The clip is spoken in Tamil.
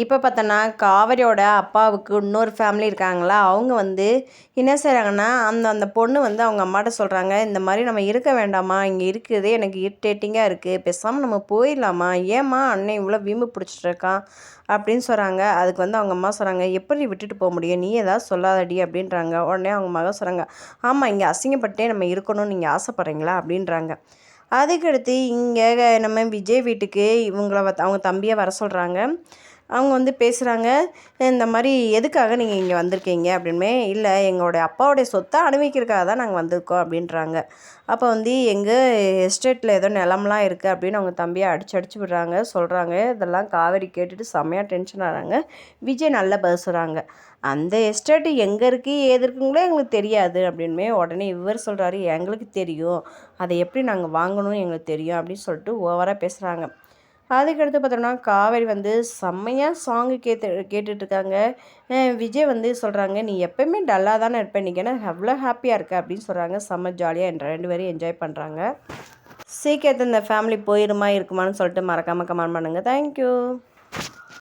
இப்போ பார்த்தோன்னா காவேரியோட அப்பாவுக்கு இன்னொரு ஃபேமிலி இருக்காங்களா அவங்க வந்து என்ன செய்கிறாங்கன்னா அந்த அந்த பொண்ணு வந்து அவங்க அம்மாட்ட சொல்கிறாங்க இந்த மாதிரி நம்ம இருக்க வேண்டாமா இங்கே இருக்கிறதே எனக்கு இரிட்டேட்டிங்காக இருக்குது பேசாமல் நம்ம போயிடலாமா ஏம்மா அண்ணன் இவ்வளோ வீம்பு பிடிச்சிட்டு இருக்கான்? அப்படின்னு சொல்கிறாங்க அதுக்கு வந்து அவங்க அம்மா சொல்கிறாங்க எப்படி விட்டுட்டு போக முடியும்? நீ ஏதாவது சொல்லாதடி அப்படின்றாங்க. உடனே அவங்க மகன் சொல்கிறாங்க ஆமாம் இங்கே அசிங்கப்பட்டே நம்ம இருக்கணும்னு நீங்கள் ஆசைப்பட்றீங்களா? அப்படின்றாங்க. அதுக்கடுத்து இங்கே நம்ம விஜய் வீட்டுக்கு இவங்கள அவங்க தம்பியை வர சொல்கிறாங்க அவங்க வந்து பேசுகிறாங்க இந்த மாதிரி எதுக்காக நீங்கள் இங்கே வந்திருக்கீங்க அப்படின்மே இல்லை எங்களுடைய அப்பாவுடைய சொத்தை அனுபவிக்கிறதுக்காக தான் நாங்கள் வந்திருக்கோம் அப்படின்றாங்க. அப்போ வந்து எங்கள் எஸ்டேட்டில் ஏதோ நிலம்லாம் இருக்குது அப்படின்னு அவங்க தம்பியை அடிச்சு அடிச்சு விடுறாங்க சொல்கிறாங்க இதெல்லாம் காவேரி கேட்டுட்டு செம்மையாக டென்ஷன் ஆகிறாங்க. விஜய் நல்ல பேசுகிறாங்க அந்த எஸ்டேட்டு எங்கே இருக்குது ஏது இருக்குங்களோ எங்களுக்கு தெரியாது அப்படின்மே உடனே இவர் சொல்கிறாரு எங்களுக்கு தெரியும். அதை எப்படி நாங்கள் வாங்கணும்னு எங்களுக்கு தெரியும் அப்படின்னு சொல்லிட்டு ஓவராக பேசுகிறாங்க அதுக்கடுத்து பார்த்தோம்னா காவேரி வந்து செம்மையாக சாங்கு கேட்டு கேட்டுட்ருக்காங்க. விஜய் வந்து சொல்கிறாங்க நீ எப்போயுமே டல்லாக தானே இருப்ப இன்றைக்கி ஏன்னா அவ்வளோ ஹாப்பியாக இருக்க? அப்படின்னு சொல்கிறாங்க செம்ம ஜாலியாக என்ற ரெண்டு பேரும் என்ஜாய் பண்ணுறாங்க சீக்கிரத்தை இந்த ஃபேமிலி போயிருமா இருக்குமான்னு சொல்லிட்டு மறக்காமல் கமெண்ட் பண்ணுங்கள் தேங்க்யூ